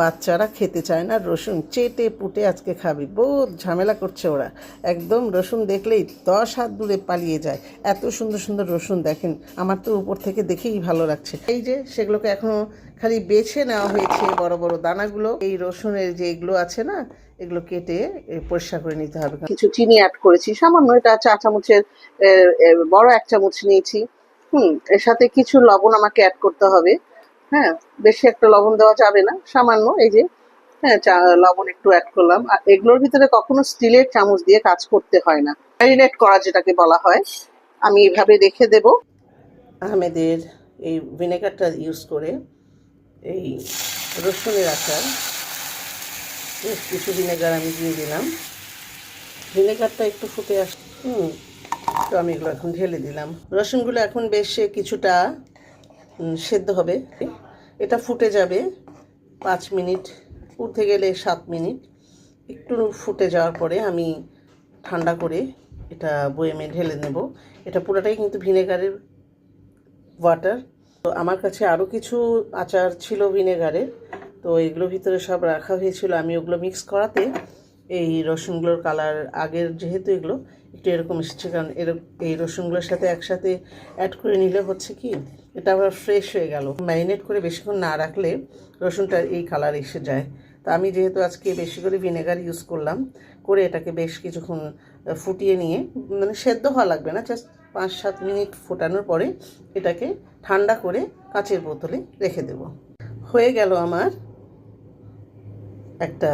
বাচ্চারা খেতে চায় না, রসুন চেটে পুটে আজকে খাবি। বহুত ঝামেলা করছে ওরা। একদম রসুন দেখলেই দশ হাত দূরে পালিয়ে যায়। এত সুন্দর সুন্দর রসুন দেখেন, আমার তো উপর থেকে দেখেই ভালো লাগছে। এই যে সেগুলোকে এখনও খালি বেছে নেওয়া হয়েছে বড় বড় দানাগুলো। এই রসুনের যে এগুলো আছে না, এগুলো কেটে পরিষ্কার করে নিতে হবে। কিছু চিনি অ্যাড করেছি, সামান্য এটা চা চামচের বড় এক চামচ নিয়েছি। হুম, এর সাথে কিছু লবণ আমাকে অ্যাড করতে হবে। হ্যাঁ বেশি একটা লবণ দেওয়া যাবে না, সামান্য, এই যে হ্যাঁ চা, লবণ একটু অ্যাড করলাম। আর এগুলোর ভিতরে কখনো স্টিলের চামচ দিয়ে কাজ করতে হয় না। ম্যারিনেট করা যেটাকে বলা হয়, আমি এভাবে রেখে দেব। আহমেদের এই ভিনেগারটা ইউজ করে এই রসুনের আচার, বেশ কিছু ভিনেগার আমি দিয়ে দিলাম। ভিনেগারটা একটু ফুটে আস, হুম, তো আমি এগুলো এখন ঢেলে দিলাম। রসুনগুলো এখন বেশ কিছুটা সেদ্ধ হবে। এটা ফুটে যাবে পাঁচ মিনিট উঠতে গেলে সাত মিনিট। একটু ফুটে যাওয়ার পরে আমি ঠান্ডা করে এটা বয়েমে ঢেলে নেব। এটা পুরোটাই কিন্তু ভিনেগারের ওয়াটার তো আমার কাছে আরও কিছু আচার ছিল ভিনেগারের, তো এগুলোর ভিতরে সব রাখা হয়েছিল। আমি ওগুলো মিক্স করাতে এই রসুনগুলোর কালার আগের যেহেতু এগুলো, একটু এরকম এসেছে কারণ এরকম এই রসুনগুলোর সাথে একসাথে অ্যাড করে নিলে হচ্ছে কি, এটা আবার ফ্রেশ হয়ে গেল। ম্যারিনেট করে বেশিক্ষণ না রাখলে রসুনটার এই কালার এসে যায়। তা আমি যেহেতু আজকে বেশি করে ভিনেগার ইউজ করলাম, করে এটাকে বেশ কিছুক্ষণ ফুটিয়ে নিয়ে মানে সেদ্ধ হওয়া লাগবে না জাস্ট পাঁচ সাত মিনিট ফোটানোর পরে এটাকে ঠান্ডা করে কাঁচের বোতলে রেখে দেব। হয়ে গেল আমার একটা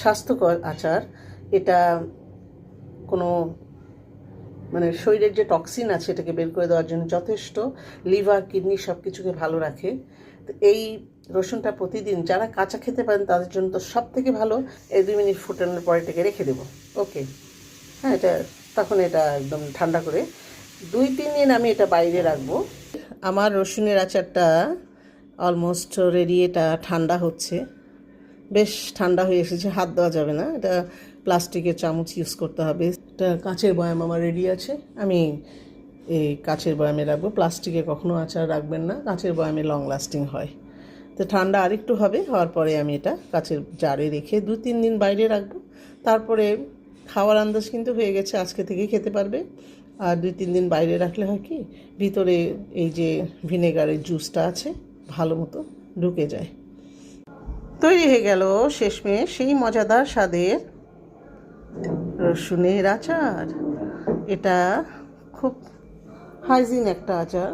স্বাস্থ্যকর আচার, এটা কোনো মানে শরীরের যে টক্সিন আছে এটাকে বের করে দেওয়ার জন্য যথেষ্ট। লিভার কিডনি সব কিছুকে ভালো রাখে। তো এই রসুনটা প্রতিদিন যারা কাঁচা খেতে পারেন তাদের জন্য তো সব থেকে ভালো। এই দুই মিনিট ফুটানোর পরে এটাকে রেখে দেবো। ওকে হ্যাঁ এটা তখন এটা একদম ঠান্ডা করে। দুই, তিন দিন আমি এটা বাইরে রাখব। আমার রসুনের আচারটা অলমোস্ট রেডি এটা ঠান্ডা হচ্ছে। বেশ ঠান্ডা হয়ে এসেছে, হাত দেওয়া যাবে না। এটা প্লাস্টিকের চামচ ইউজ করতে হবে। এটা কাঁচের বয়াম আমার রেডি আছে। আমি এই কাঁচের বয়ামে রাখব। প্লাস্টিকে কখনো আচার রাখবেন না। কাঁচের বয়ামে লং লাস্টিং হয়। তো ঠান্ডা আরেকটু হবে, হওয়ার পরে আমি এটা কাঁচের জারে রেখে দু তিন দিন বাইরে রাখব। তারপরে খাওয়ার আন্দাজ কিন্তু হয়ে গেছে, আজকে থেকেই খেতে পারবে। আর দুই তিন দিন বাইরে রাখলে হয় কি, ভিতরে এই যে ভিনেগারের জুসটা আছে, ভালো মতো ঢুকে যায়। তৈরি হয়ে গেল শেষমেশ সেই মজাদার স্বাদের রসুনের আচার। এটা খুব হাইজিন একটা আচার।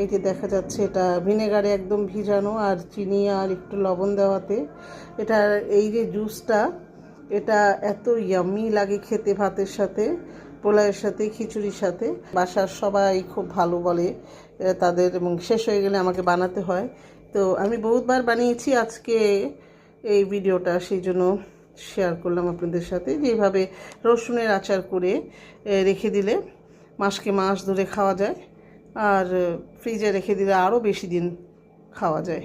এই যে দেখা যাচ্ছে এটা ভিনেগারে একদম ভিজানো আর চিনি আর একটু লবণ দেওয়াতে। এটার এই যে জুসটা, এটা এত ইয়াম্মি লাগে খেতে ভাতের সাথে, পোলাওয়ের সাথে, খিচুড়ির সাথে। বাসার সবাই খুব ভালো বলে তাদের এবং শেষ হয়ে গেলে আমাকে বানাতে হয়। তো আমি বহুতবার বানিয়েছি আজকে এই ভিডিওটা, সেই জন্য শেয়ার করলাম আপনাদের সাথে যেভাবে রসুনের আচার করে রেখে দিলে মাসকে মাস ধরে খাওয়া যায়। আর ফ্রিজে রেখে দিলে আরও বেশি দিন খাওয়া যায়।